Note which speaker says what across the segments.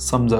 Speaker 1: समजा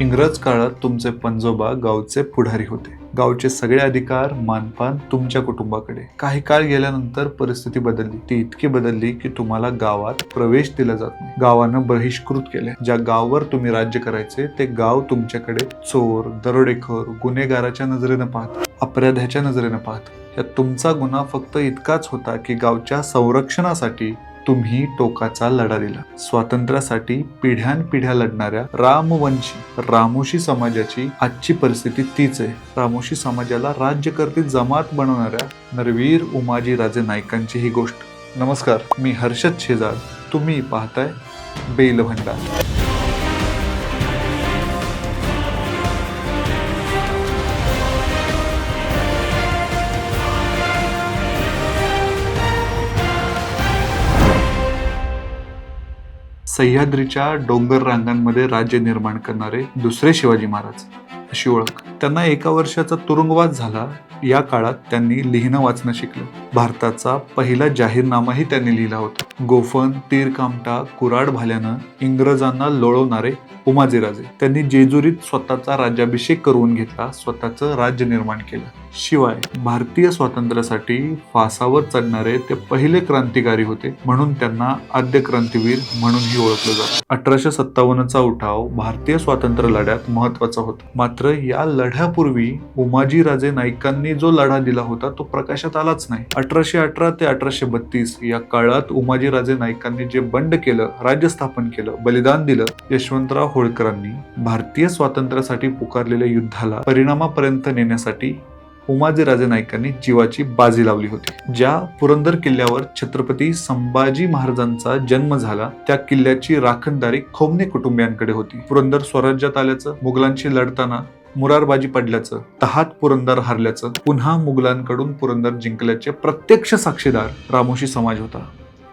Speaker 1: इंग्रज काळात तुमचे पंजोबा गावचे पुढारी होते. गावचे सगळे अधिकार मानपान तुमच्या कुटुंबाकडे. काही काळ गेल्यानंतर परिस्थिती बदलली. ती इतकी बदलली की तुम्हाला गावात प्रवेश दिला जात नाही. गावानं बहिष्कृत केले. ज्या गाववर तुम्ही राज्य करायचे ते गाव तुमच्याकडे चोर दरोडेखोर गुन्हेगाराच्या नजरेनं पाहत अपराध्याच्या नजरेनं पाहत. यात तुमचा गुन्हा फक्त इतकाच होता की गावच्या संरक्षणासाठी तुम्ही टोकाचा लढा दिला. स्वातंत्र्यासाठी पिढ्यानपिढ्या लढणाऱ्या रामवंशी रामोशी समाजाची आजची परिस्थिती तीच आहे. रामोशी समाजाला राज्यकर्ते जमात बनवणाऱ्या नरवीर उमाजी राजे नायकांची ही गोष्ट. नमस्कार मी हर्षद शेजार तुम्ही पाहताय बेल भंडार सह्याद्रीच्या डोंगर रांगांमध्ये राज्य निर्माण करणारे दुसरे शिवाजी महाराज अशी ओळख. त्यांना एका वर्षाचा तुरुंगवास झाला. या काळात त्यांनी लिहिणं वाचणं शिकलं. भारताचा पहिला जाहीरनामाही त्यांनी लिहिला होता. गोफन तीरकामटा कुराड भाल्यानं इंग्रजांना लोळवणारे उमाजीराजे त्यांनी जेजुरीत स्वतःचा राज्याभिषेक करून घेतला. स्वतःचं राज्य निर्माण केलं. शिवाय भारतीय स्वातंत्र्यासाठी फासावर चढणारे ते पहिले क्रांतिकारी होते म्हणून त्यांना आद्य क्रांतीवीर म्हणूनही ओळखलं जातं. अठराशे सत्तावन्नचा उठाव भारतीय स्वातंत्र्य लढ्यात महत्त्वाचा होता. मात्र या लढ्यापूर्वी उमाजीराजे नाईकांनी जो लढा दिला होता तो प्रकाशात आलाच नाही. अठराशे अठरा ते अठराशे बत्तीस या काळात उमाजीराजे नाईकांनी जे बंड केलं राज्य स्थापन केलं बलिदान दिलं यशवंतराव होळकरांनी भारतीय स्वातंत्र्यासाठी पुकारलेल्या युद्धाला परिणामापर्यंत नेण्यासाठी उमाजीराजे नाईकांनी जीवाची बाजी लावली होती ज्या पुरंदर किल्ल्यावर छत्रपती संभाजी महाराजांचा जन्म झाला त्या किल्ल्याची राखणदारी खोमने कुटुंबियांकडे होती. पुरंदर स्वराज्यात आल्याचं मुघलांशी लढताना मुरारबाजी पडल्याचं तहात पुरंदर हरल्याचं पुन्हा मुघलांकडून पुरंदर जिंकल्याचे प्रत्यक्ष साक्षीदार रामोशी समाज होता.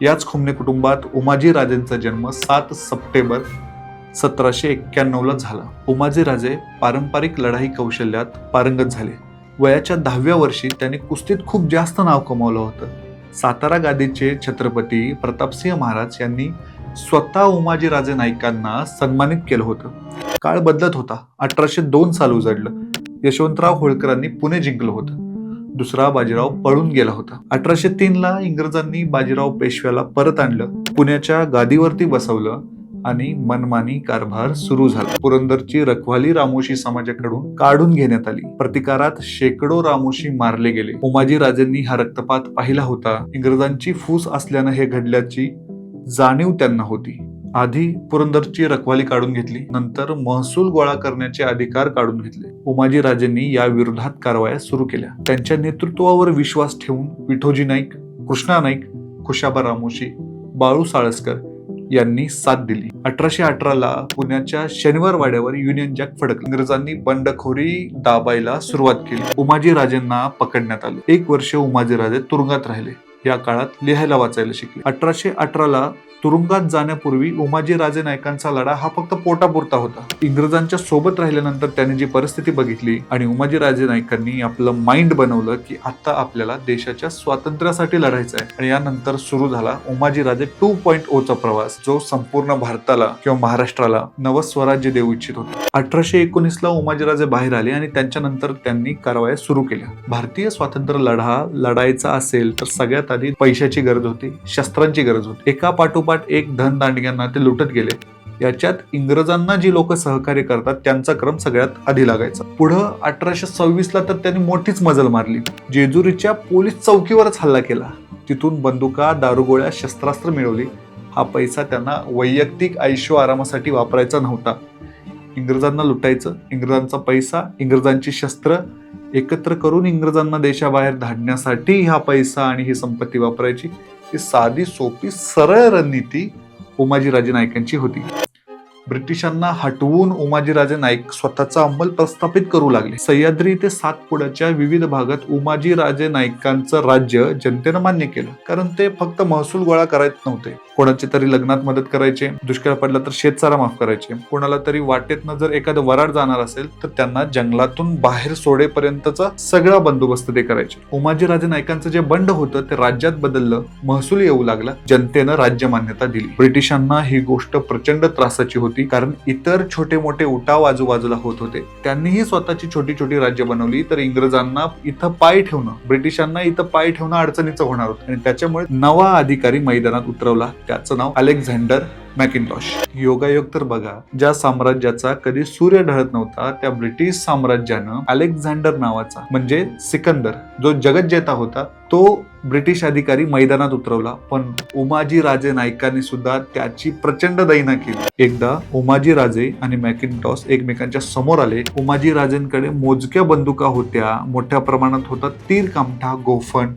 Speaker 1: याच खोमने कुटुंबात उमाजी राजेंचा जन्म सात सप्टेंबर सतराशे एक्क्याण्णवला झाला. उमाजी राजे पारंपरिक लढाई कौशल्यात पारंगत झाले. वयाच्या दहाव्या वर्षी त्यांनी कुस्तीत खूप जास्त नाव कमावलं होतं. सातारा गादीचे छत्रपती प्रतापसिंह महाराज यांनी स्वतः उमाजी राजे नाईकांना सन्मानित केलं होतं. काळ बदलत होता. अठराशे दोन साल उजडलं. यशवंतराव होळकरांनी पुणे जिंकलं होतं. दुसरा बाजीराव पळून गेला होता. अठराशे तीन ला इंग्रजांनी बाजीराव पेशव्याला परत आणलं. पुण्याच्या गादीवरती बसवलं. आणि मनमानी कारभार सुरू झाला. पुरंदरची रखवाली रामोशी समाजाकडून काढून घेण्यात आली. प्रतिकारात शेकडो रामोशी मारले गेले. उमाजी राजेंनी हा रक्तपात पाहिला होता. इंग्रजांची फूस असल्यानं हे घडल्याची जाणीव त्यांना होती. आधी पुरंदरची रखवाली काढून घेतली. नंतर महसूल गोळा करण्याचे अधिकार काढून घेतले. उमाजी राजेंनी या विरोधात कारवाया सुरू केल्या. त्यांच्या नेतृत्वावर विश्वास ठेवून विठोजी नाईक कृष्णा नाईक खुशाबा रामोशी बाळू साळसकर यांनी साथ दिली. अठराशे अठराला पुण्याच्या शनिवार वाड्यावर युनियन जॅक फडकला. इंग्रजांनी बंडखोरी दाबायला सुरुवात केली. उमाजी राजेंना पकडण्यात आले. एक वर्ष उमाजी राजे तुरुंगात राहिले. या काळात लिहायला वाचायला शिकले. अठराशे अठराला तुरुंगात जाण्यापूर्वी उमाजी राजे नायकांचा लढा हा फक्त पोटापुरता होता. इंग्रजांच्या सोबत राहिल्यानंतर त्यांनी जी परिस्थिती बघितली आणि उमाजी राजे नायकांनी आपलं माइंड बनवलं की आता आपल्याला देशाच्या स्वातंत्र्यासाठी लढायचं आहे. आणि यानंतर सुरू झाला उमाजी राजे टू पॉईंट ओचा प्रवास जो संपूर्ण भारताला किंवा महाराष्ट्राला नव स्वराज्य देऊ इच्छित होता. अठराशे एकोणीस ला उमाजीराजे बाहेर आले आणि त्यांच्यानंतर त्यांनी कारवाया सुरू केल्या. भारतीय स्वातंत्र्य लढा लढायचा असेल तर सगळ्यात आली पैशाची गरज होती शस्त्रांची गरज होती. एका पाठोपाठ एक धन दांडग्यांना ते लुटत गेले. याच्यात इंग्रजांना जी लोक सहकार्य करतात त्यांचा क्रम सगळ्यात आधी लागायचा. पुढं अठराशे सव्वीस ला तर त्यांनी मोठीच मजल मारली. जेजुरीच्या पोलीस चौकीवरच हल्ला केला. तिथून बंदुका दारुगोळ्या शस्त्रास्त्र मिळवली. हा पैसा त्यांना वैयक्तिक आयुष्य आरामासाठी वापरायचा नव्हता. इंग्रजांना लुटायचं इंग्रजांचा पैसा इंग्रजांची शस्त्र एकत्र करून इंग्रजांना देशाबाहेर धाडण्यासाठी हा पैसा आणि ही संपत्ती वापरायची. ही साधी सोपी सरळ रणनीती उमाजीराजे नायकांची होती. ब्रिटिशांना हटवून उमाजीराजे नाईक स्वतःचा अंमल प्रस्थापित करू लागले. सह्याद्री ते सातपुड्याच्या विविध भागात उमाजीराजे नाईकांचं राज्य जनतेनं मान्य केलं. कारण ते फक्त महसूल गोळा करायच नव्हते. कोणाचे तरी लग्नात मदत करायचे दुष्काळ पडला तर शेतसारा माफ करायचे. कोणाला तरी वाटेतनं जर एखादं वराड जाणार असेल तर त्यांना जंगलातून बाहेर सोडेपर्यंतचा सगळा बंदोबस्त ते करायचे. उमाजीराजे नाईकांचं जे बंड होतं ते राज्यात बदललं महसूल येऊ लागला जनतेनं राज्य मान्यता दिली. ब्रिटिशांना ही गोष्ट प्रचंड त्रासाची होती. होती. कारण इतर छोटे मोठे उठाव आजूबाजूला होत होते. त्यांनीही स्वतःची छोटी छोटी राज्य बनवली. तर इंग्रजांना इथं पाय ठेवणं ब्रिटिशांना इथं पाय ठेवणं अडचणीचं होणार होतं. आणि त्याच्यामुळे नवा अधिकारी मैदानात उतरवला. त्याचं नाव अलेक्झांडर मॅकिनटॉश योगायोग तर बघा ज्या साम्राज्याचा कधी सूर्य ढळत नव्हता त्या ब्रिटिश साम्राज्यानं अलेक्झांडर नावाचा म्हणजे सिकंदर जो जगज्जेता होता तो ब्रिटिश अधिकारी मैदानात उतरवला. पण उमाजी राजे नायकांनी सुद्धा त्याची प्रचंड दैना केली. एकदा उमाजी राजे आणि मॅकिनटॉस एकमेकांच्या समोर आले. उमाजी राजेंकडे मोजक्या बंदुका होत्या. मोठ्या प्रमाणात होता तीर कामठा गोफण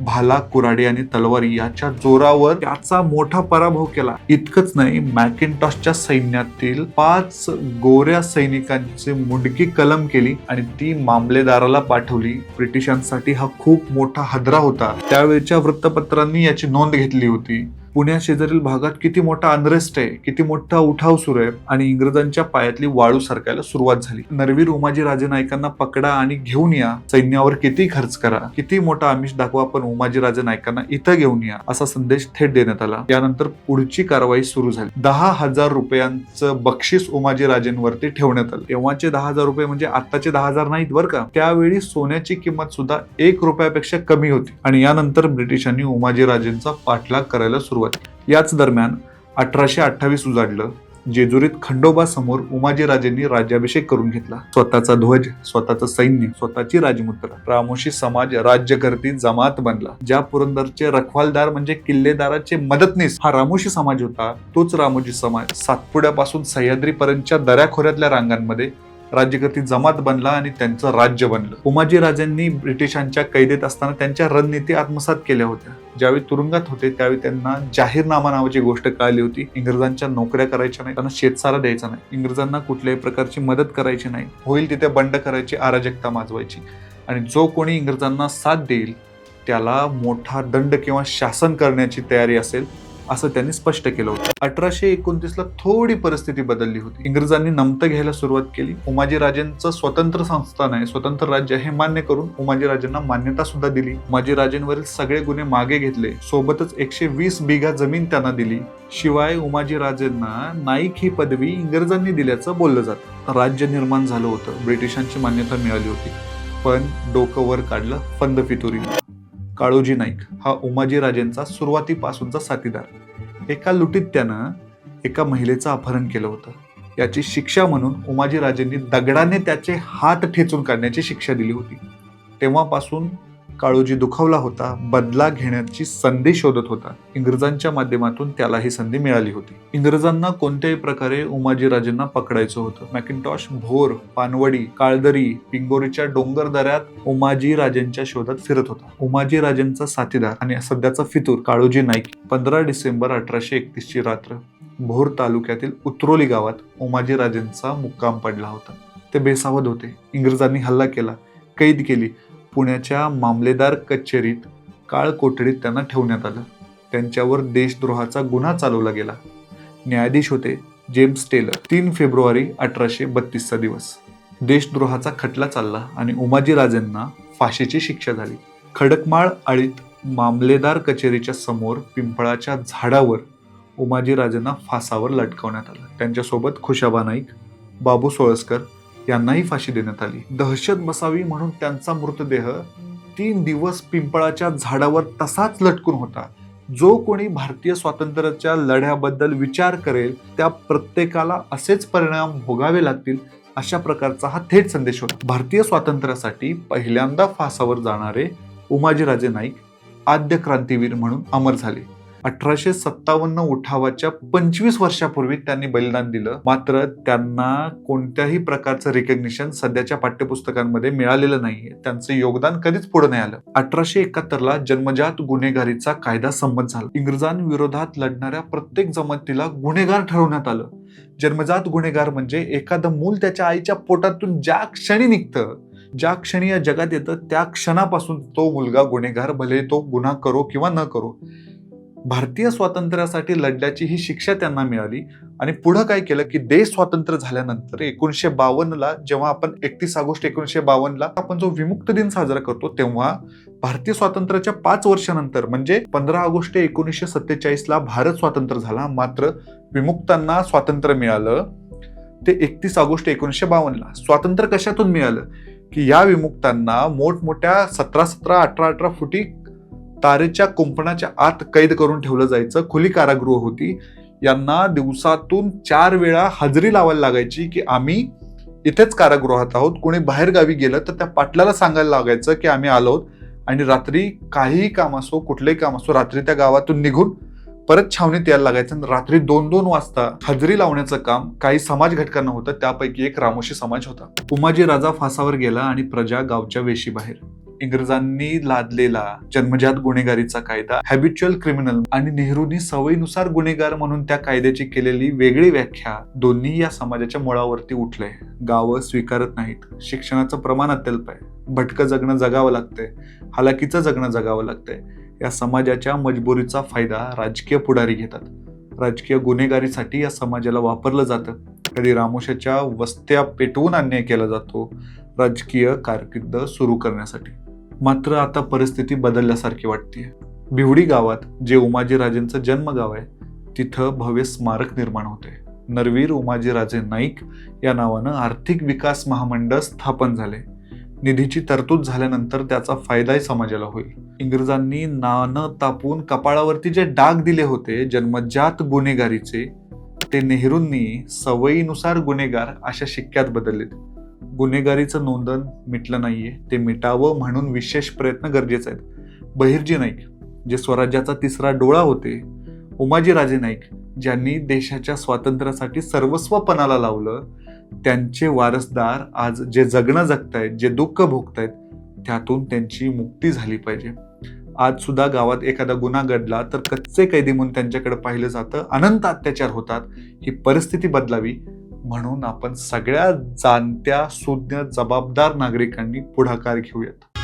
Speaker 1: भाला कुराडे आणि तलवारी याच्या जोरावर त्याचा मोठा पराभव केला. इतकंच नाही मॅकिनटॉसच्या सैन्यातील पाच गोऱ्या सैनिकांची मुंडकी कलम केली आणि ती मामलेदाराला पाठवली. ब्रिटिशांसाठी हा खूप मोठा हदरा होता. त्यावेळच्या वृत्तपत्रांनी याची नोंद घेतली होती. पुण्या शेजारील भागात किती मोठा अनरेस्ट आहे किती मोठा उठाव सुरू आहे आणि इंग्रजांच्या पायातली वाळू सरकायला सुरुवात झाली. नरवीर उमाजी राजे नायकांना पकडा आणि घेऊन या. सैन्यावर किती खर्च करा किती मोठा आमिष दाखवा पण उमाजी राजे नायकांना इथं घेऊन या असा संदेश थेट देण्यात आला. यानंतर पुढची कारवाई सुरू झाली. दहा हजार रुपयांचं बक्षीस उमाजी राजेंवरती ठेवण्यात आलं. तेव्हाचे दहा हजार रुपये म्हणजे आत्ताचे दहा हजार नाहीत बरं का. त्यावेळी सोन्याची किंमत सुद्धा एक रुपयापेक्षा कमी होती. आणि यानंतर ब्रिटिशांनी उमाजी राजेंचा पाठलाग करायला सुरुवात सोबत याच दरम्यान अठराशे अठ्ठावीस उजाडलं जेजुरीत खंडोबा समोर उमाजीराजेंनी राज्याभिषेक करून घेतला. स्वतःचा ध्वज स्वतःचं सैन्य स्वतःची राजमुद्रा रामोशी समाज राज्यकर्ती जमात बनला. ज्या पुरंदरचे रखवालदार म्हणजे किल्लेदाराचे मदतनीस हा रामोशी समाज होता तोच रामोजी समाज सातपुड्यापासून सह्याद्रीपर्यंतच्या दऱ्याखोऱ्यातल्या रांगांमध्ये राज्यकर्ती जमात बनला आणि त्यांचं राज्य बनलं. उमाजी राजांनी ब्रिटिशांच्या कैदेत असताना त्यांच्या रणनीती आत्मसात केल्या होत्या. ज्यावेळी तुरुंगात होते त्यावेळी त्यांना जाहीरनामा नावाची गोष्ट कळली होती. इंग्रजांच्या नोकऱ्या करायच्या नाही त्यांना शेतसारा द्यायचा नाही. इंग्रजांना कुठल्याही प्रकारची मदत करायची नाही. होईल तिथे बंड करायची अराजकता माजवायची. आणि जो कोणी इंग्रजांना साथ देईल त्याला मोठा दंड किंवा शासन करण्याची तयारी असेल असं त्यांनी स्पष्ट केलं होतं. अठराशे एकोणतीसला थोडी परिस्थिती बदलली होती. इंग्रजांनी नमतं घ्यायला सुरुवात केली. उमाजी राजेंचं स्वतंत्र संस्थान आहे स्वतंत्र राज्य हे मान्य करून उमाजीराजेंना मान्यता सुद्धा दिली. उमाजीराजेंवरील सगळे गुन्हे मागे घेतले. सोबतच एकशे वीस बिघा जमीन त्यांना दिली. शिवाय उमाजीराजेंना नाईक ही पदवी इंग्रजांनी दिल्याचं बोललं जातं. राज्य निर्माण झालं होतं. ब्रिटिशांची मान्यता मिळाली होती. पण डोकं वर काढलं फंद फितुरी काळोजी नाईक हा उमाजी राजेंचा सुरुवातीपासूनचा साथीदार. एका लुटीत त्यानं एका महिलेचं अपहरण केलं होतं. याची शिक्षा म्हणून उमाजी राजेंनी दगडाने त्याचे हात ठेचून काढण्याची शिक्षा दिली होती. तेव्हापासून काळोजी दुखावला होता बदला घेण्याची संधी शोधत होता. इंग्रजांच्या माध्यमातून त्याला ही संधी मिळाली होती. इंग्रजांना कोणत्याही प्रकारे उमाजीराजेंना पकडायचं होतं. मॅकिनटॉश भोर पानवडी काळदरी पिंगोरीच्या डोंगर दऱ्यात उमाजी राजेंच्या शोधात फिरत होता. उमाजी राजेंचा साथीदार आणि सध्याचा फितूर काळोजी नाईक पंधरा डिसेंबर अठराशे एकतीस ची रात्र भोर तालुक्यातील उतरोली गावात उमाजी राजेंचा मुक्काम पडला होता. ते बेसावध होते. इंग्रजांनी हल्ला केला कैद केली पुण्याच्या मामलेदार कचेरीत काळ कोठडीत त्यांना ठेवण्यात आलं. त्यांच्यावर देशद्रोहाचा गुन्हा चालवला गेला. न्यायाधीश होते जेम्स टेलर. तीन फेब्रुवारी अठराशे बत्तीसचा दिवस. देशद्रोहाचा खटला चालला आणि उमाजीराजेंना फाशीची शिक्षा झाली. खडकमाळ आळीत मामलेदार कचेरीच्या समोर पिंपळाच्या झाडावर उमाजी राजेंना फासावर लटकवण्यात आलं. त्यांच्यासोबत खुशाबा नाईक बाबू सोळसकर यांनाही फाशी देण्यात आली. दहशत बसावी म्हणून त्यांचा मृतदेह तीन दिवस पिंपळाच्या झाडावर तसाच लटकून होता. जो कोणी भारतीय स्वातंत्र्याच्या लढ्याबद्दल विचार करेल त्या प्रत्येकाला असेच परिणाम भोगावे लागतील अशा प्रकारचा हा थेट संदेश होता. भारतीय स्वातंत्र्यासाठी पहिल्यांदा फासावर जाणारे उमाजीराजे नाईक आद्य क्रांतीवीर म्हणून अमर झाले. अठराशे सत्तावन्न उठावाच्या पंचवीस वर्षापूर्वी त्यांनी बलिदान दिलं. मात्र त्यांना कोणत्याही प्रकारचं रिकग्निशन सध्याच्या पाठ्यपुस्तकांमध्ये मिळालेलं नाहीये. त्यांचं योगदान कधीच पुढे नाही आलं. अठराशे एकाहत्तरला जन्मजात गुन्हेगारीचा कायदा संमत झाला. इंग्रजांविरोधात लढणाऱ्या प्रत्येक जमातीला गुन्हेगार ठरवण्यात आलं. जन्मजात गुन्हेगार म्हणजे एखादं मूल त्याच्या आईच्या पोटातून ज्या क्षणी निघतं ज्या क्षणी या जगात येतं त्या क्षणापासून तो मुलगा गुन्हेगार भले तो गुन्हा करो किंवा न करो भारतीय स्वातंत्र्यासाठी लढल्याची ही शिक्षा त्यांना मिळाली आणि पुढं काय केलं की देश स्वातंत्र्य झाल्यानंतर एकोणीसशे बावन्नला जेव्हा आपण एकतीस ऑगस्ट एकोणीसशे बावन्नला आपण जो विमुक्त दिन साजरा करतो तेव्हा भारतीय स्वातंत्र्याच्या पाच वर्षानंतर म्हणजे पंधरा ऑगस्ट एकोणीसशे सत्तेचाळीसला भारत स्वातंत्र्य झाला मात्र विमुक्तांना स्वातंत्र्य मिळालं. ते एकतीस ऑगस्ट एकोणीसशे बावन्नला. स्वातंत्र्य कशातून मिळालं? की या विमुक्तांना मोठमोठ्या सतरा सतरा अठरा अठरा फुटी तारेच्या कुंपणाच्या आत कैद करून ठेवलं जायचं. खुली कारागृह होती. यांना दिवसातून चार वेळा हजेरी लावायला लागायची की आम्ही इथेच कारागृहात आहोत. कोणी बाहेर गावी गेलं तर त्या पाटलाला सांगायला लागायचं की आम्ही आलो आहोत आणि रात्री काहीही काम असो कुठलंही काम असो रात्री त्या गावातून निघून परत छावणीत यायला लागायचं आणि रात्री दोन दोन वाजता हजेरी लावण्याचं काम काही समाज घटकांना होतं. त्यापैकी एक रामोशी समाज होता. उमाजी राजा फासावर गेला आणि प्रजा गावच्या वेशी बाहेर इंग्रजांनी लादलेला जन्मजात गुन्हेगारीचा कायदा हॅबिच्युअल क्रिमिनल आणि नेहरूंनी सवयीनुसार गुन्हेगार म्हणून त्या कायद्याची केलेली वेगळी व्याख्या दोन्ही या समाजाच्या मुळावरती उठलंय. गावं स्वीकारत नाहीत. शिक्षणाचं प्रमाण अत्यल्प आहे. भटकं जगणं जगावं लागतंय. हालाकीचं जगणं जगावं लागतंय. या समाजाच्या मजबुरीचा फायदा राजकीय पुढारी घेतात. राजकीय गुन्हेगारीसाठी या समाजाला वापरलं जातं. कधी रामोशाच्या वस्त्या पेटवून अन्याय केला जातो. राजकीय कारकिर्द सुरू करण्यासाठी. मात्र आता परिस्थिती बदलल्यासारखी वाटते बिवडी गावात जे उमाजीराजेंचं जन्मगाव आहे तिथं भव्य स्मारक निर्माण होते नरवीर उमाजीराजे नाईक या नावानं आर्थिक विकास महामंडळ स्थापन झाले निधीची तरतूद झाल्यानंतर त्याचा फायदाही समाजाला होईल. इंग्रजांनी नाणं तापून कपाळावरती जे डाग दिले होते जन्मजात गुन्हेगारीचे ते नेहरूंनी सवयीनुसार गुन्हेगार अशा शिक्क्यात बदललेत. गुन्हेगारीचं नोंदण मिटलं नाहीये ते मिटावं म्हणून विशेष प्रयत्न गरजेचे आहेत. बहिर्जी नाईक जे स्वराज्याचा तिसरा डोळा होते उमाजीराजे नाईक ज्यांनी देशाच्या स्वातंत्र्यासाठी सर्वस्वपणाला लावलं त्यांचे वारसदार आज जे जगणं जगतायत जे दुःख भोगतायत त्यातून त्यांची मुक्ती झाली पाहिजे. आज सुद्धा गावात एखादा गुन्हा घडला तर कच्चे कैदी म्हणून त्यांच्याकडे पाहिलं जातं. अनंत अत्याचार होतात. ही परिस्थिती बदलावी. म्हणून आपण सगळ्या जाणत्या सुज्ञ जबाबदार नागरिकांनी पुढाकार घेऊयात.